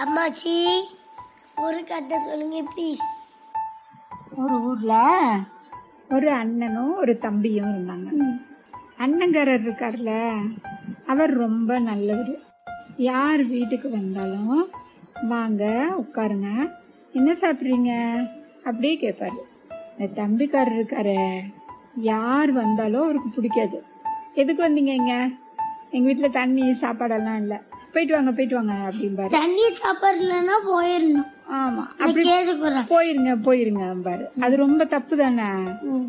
அம்மாச்சி ஒரு கதை சொல்லுங்க ப்ளீஸ் ஒரு ஊர்ல ஒரு அண்ணனும் ஒரு தம்பியும் இருந்தாங்க. அண்ணங்காரர் இருக்கார்ல அவர் ரொம்ப நல்லவர். யார் வீட்டுக்கு வந்தாலும் வாங்க உட்காருங்க. என்ன சாப்பிட்றீங்க? அப்படியே கேட்பாரு இந்த தம்பிக்காரர் இருக்காரு. யார் வந்தாலும் அவருக்கு பிடிக்காது. எதுக்கு வந்தீங்க இங்க? எங்க வீட்டுல தண்ணி சாப்பாடெல்லாம் இல்ல. போயிட்டு வாங்க போயிட்டு வாங்க அப்படிம்பாரு. தண்ணி சாப்பிடலன்னா போயிடணும் ஆமா அப்படி போயிருங்க போயிருங்க பாரு அது ரொம்ப தப்பு தானே?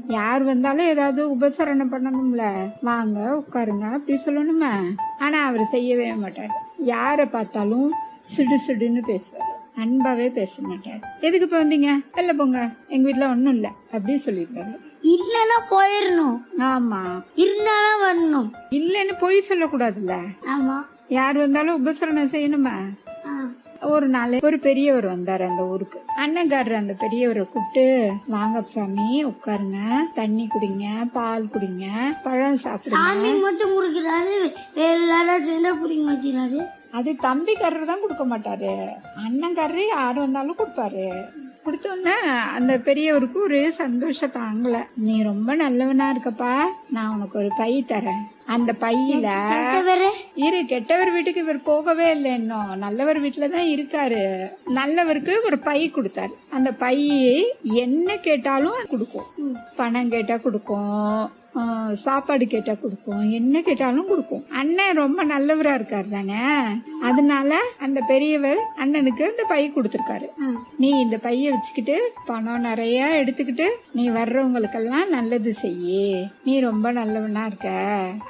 யார் வந்தாலும் ஏதாவது உபசரணம் பண்ணணும்ல. வாங்க உட்காருங்க அப்படி சொல்லணுமே. ஆனா அவர் செய்யவே மாட்டார். யாரை பார்த்தாலும் சிடு சிடுன்னு பேசுவாரு. அன்பாவே பேச மாட்டார். எதுக்கு இப்ப வந்தீங்க? வெளில போங்க. எங்க வீட்டுல ஒண்ணும் இல்ல. அப்படி சொல்லிருப்பாரு இல்லைன்னா போயிடணும் ஆமா. இல்லன்னு பொய் சொல்லக்கூடாதுல்ல? ஆமா. யார் வந்தாலும் உபசரணம் செய்யணுமா. ஒரு நாள் ஒரு பெரியவர் வந்தாரு அந்த ஊருக்கு. அண்ணங்காரர் அந்த பெரியவரை கூப்பிட்டு வாங்க சாமி உட்காருங்க. தண்ணி குடிங்க பால் குடிங்க பழம் சாப்பிடுங்க. மட்டும் கொடுக்குறாரு வேற எல்லாரும் சேர்ந்தா குடிக்க மாட்டேறாரு அது தம்பிக்காரர் தான் கொடுக்க மாட்டாரு. அண்ணங்காரரு யார் வந்தாலும் கொடுப்பாரு. கொடுத்தோன்னே அந்த பெரியவருக்கு ஒரு சந்தோஷம் தாங்கல நீ ரொம்ப நல்லவனா இருக்கப்பா நான் உனக்கு ஒரு பை தரேன். அந்த பையில இரு கெட்டவர் வீட்டுக்கு இவர் போகவே இல்லை இன்னும். நல்லவர் வீட்டுல தான் இருக்காரு. நல்லவருக்கு ஒரு பை கொடுத்தாரு. அந்த பை என்ன கேட்டாலும் கொடுக்கும். பணம் கேட்டா கொடுக்கும். சாப்பாடு கேட்டா கொடுக்கும் என்ன கேட்டாலும் கொடுக்கும் அண்ணன் ரொம்ப நல்லவரா இருக்காரு தானே? அதனால அந்த பெரியவர் அண்ணனுக்கு அந்த பை கொடுத்திருக்காரு. நீ இந்த பைய வச்சுக்கிட்டு பணம் நிறைய எடுத்துக்கிட்டு நீ வர்றவங்களுக்கெல்லாம் நல்லது செய்யி. நீ ரொம்ப நல்லவனா இருக்க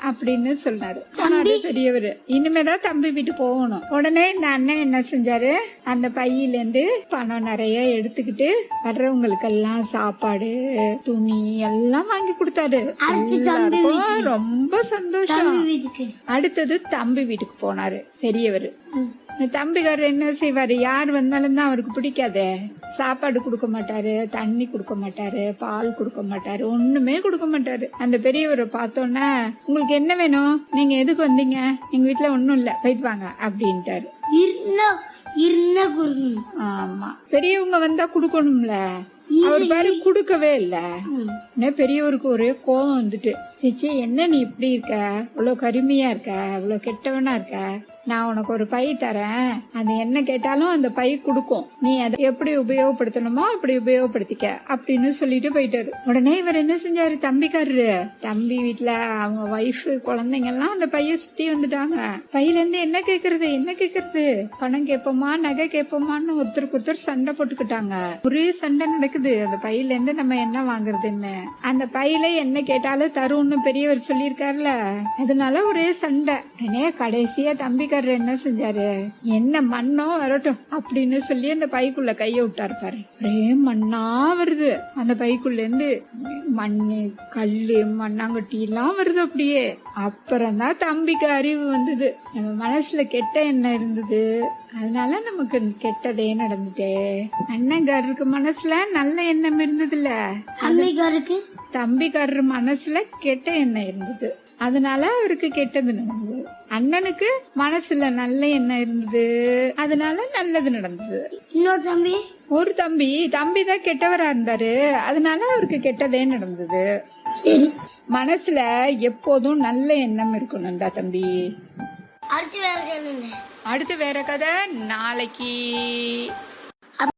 அப்படின்னு சொன்னாரு சொன்னாரு பெரியவர். இனிமேதான் தம்பி வீட்டு போகணும். உடனே இந்த அண்ணன் என்ன செஞ்சாரு? அந்த பையில இருந்து பணம் நிறைய எடுத்துக்கிட்டு வர்றவங்களுக்கெல்லாம் சாப்பாடு துணி எல்லாம் வாங்கி கொடுத்தாரு. எல்லாருக்கும் ரொம்ப சந்தோஷம். அடுத்தது தம்பி வீட்டுக்கு போனாரு பெரியவர். தம்பிக்காரர் என்ன செய்வாரு? யார் வந்தாலும் தான் அவருக்கு பிடிக்காதே. சாப்பாடு கொடுக்க மாட்டாரு தண்ணி கொடுக்க மாட்டாரு பால் கொடுக்க மாட்டாரு ஒண்ணுமே கொடுக்க மாட்டாரு. அந்த பெரியவரை பார்த்தோன்னே உங்களுக்கு என்ன வேணும்? நீங்க எதுக்கு வந்தீங்க? எங்க வீட்டுல ஒண்ணும் இல்ல. போயிட்டு வாங்க அப்படின்ட்டாரு. ஆமா. பெரியவங்க வந்தா குடுக்கணும்ல. அவர் பாரு குடுக்கவே இல்ல. பெரியவருக்கு ஒரே கோவம் வந்துட்டு சிச்சி என்ன நீ இப்படி இருக்க? இவ்வளவு கருமையா இருக்க? இவ்வளவு கெட்டவனா இருக்க? நான் உனக்கு ஒரு பை தரேன். அது என்ன கேட்டாலும் அந்த பை கொடுக்கும். நீ அதை எப்படி உபயோகப்படுத்தணுமோ அப்படி உபயோகப்படுத்திக்க அப்படின்னு சொல்லிட்டு போயிட்டாரு. உடனே இவர் என்ன செஞ்சாரு? தம்பிக்காரரு. தம்பி வீட்டுல அவங்க ஒய்ஃப் குழந்தைங்க எல்லாம் அந்த பைய சுத்தி வந்துட்டாங்க. பையில இருந்து என்ன கேக்குறது? என்ன கேக்குறது? பணம் கேட்போமா? நகை கேட்போமான்னு ஒருத்தருக்கு ஒருத்தர் சண்டை போட்டுக்கிட்டாங்க. ஒரே சண்டை நடக்குது. அந்த பையில இருந்து நம்ம என்ன வாங்குறதுன்னு. அந்த பையில என்ன கேட்டாலும் தரும்னு பெரியவர் சொல்லியிருக்காருல. அதனால ஒரே சண்டை. உடனே கடைசியா தம்பிக்காரர் என்ன செஞ்சாரு? என்ன மண்ணோ வரட்டும் அப்படின்னு சொல்லி அந்த பைக்குள்ள கைய விட்டாரு பாரு. ஒரே மண்ணா வருது. அந்த பைக்குள்ள இருந்து மண்ணு கல்லு மண்ணாங்கட்டி எல்லாம் வருது அப்படியே. அப்புறம் தான் தம்பிக்கு அறிவு வந்தது. நம்ம மனசுல கெட்ட எண்ணம் இருந்தது. அதனால நமக்கு கெட்டதே நடந்துட்டே. அண்ணங்காரருக்கு மனசுல நல்ல எண்ணம் இருந்ததுல அம்மிக்காருக்கு தம்பிக்காரர் மனசுல கெட்ட எண்ணம் இருந்தது. அதனால அவருக்கு கெட்டது நடந்தது. அண்ணனுக்கு மனசுல நல்ல எண்ணம் இருந்தது. அதனால நல்லது நடந்தது. இன்னொரு தம்பி? ஒரு தம்பி. தம்பி தான் கெட்டவரா இருந்தாரு. அதனால அவருக்கு கெட்டதே நடந்தது. மனசுல எப்போதும் நல்ல எண்ணம் இருக்கணும்டா தம்பி. அடுத்து வேற கேளுங்க. அடுத்து வேற கதை. நாளைக்கு.